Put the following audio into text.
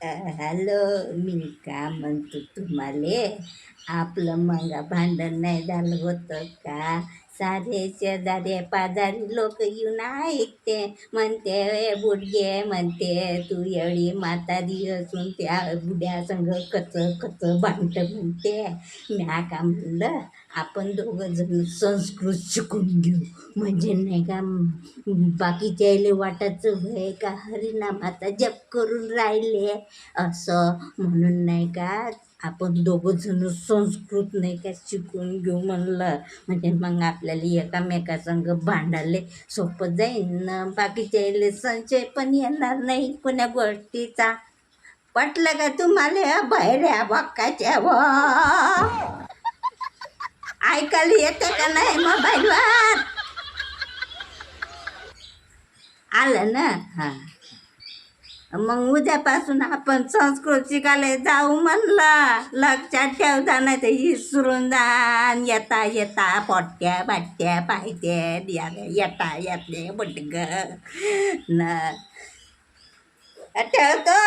Hello मी का म्हणतो तुम्हाला? आपलं मग भांडण नाही झालं होतं का? सारे शेजारे पाजारी लोक येऊन ऐकते. म्हणते बुडगे म्हणते तू एवढी म्हातारी असून त्या बुड्या संग कच कच भांडत म्हणते. म्या का म्हणलं आपण दोघं जण संस्कृत शिकून घेऊ. म्हणजे नाही का बाकीच्या यायले वाटायचं भय का हरिनामाचा जप करून राहिले. असं म्हणून नाही का आपण दोघंजण संस्कृत नाही का शिकून घेऊ म्हणलं. म्हणजे मग आपल्याला एकामेकासंग भांडायला सोपं जाईल ना बाकीच्या संशय पण येणार नाही कोण्या गोष्टीचा. पटलं का तुम्हाला? बाहेर बक्काच्या व. ऐकायला येते का नाही मोबाईलवर? आलं ना? हां. मग उद्यापासून आपण संस्कृत शिकायला जाऊ म्हणलं. लक्षात ठेवता नाही तर इसरून जाण येता येता पोट्या बाट्या पाहिजे येता येते बटग. न. ठेवतो.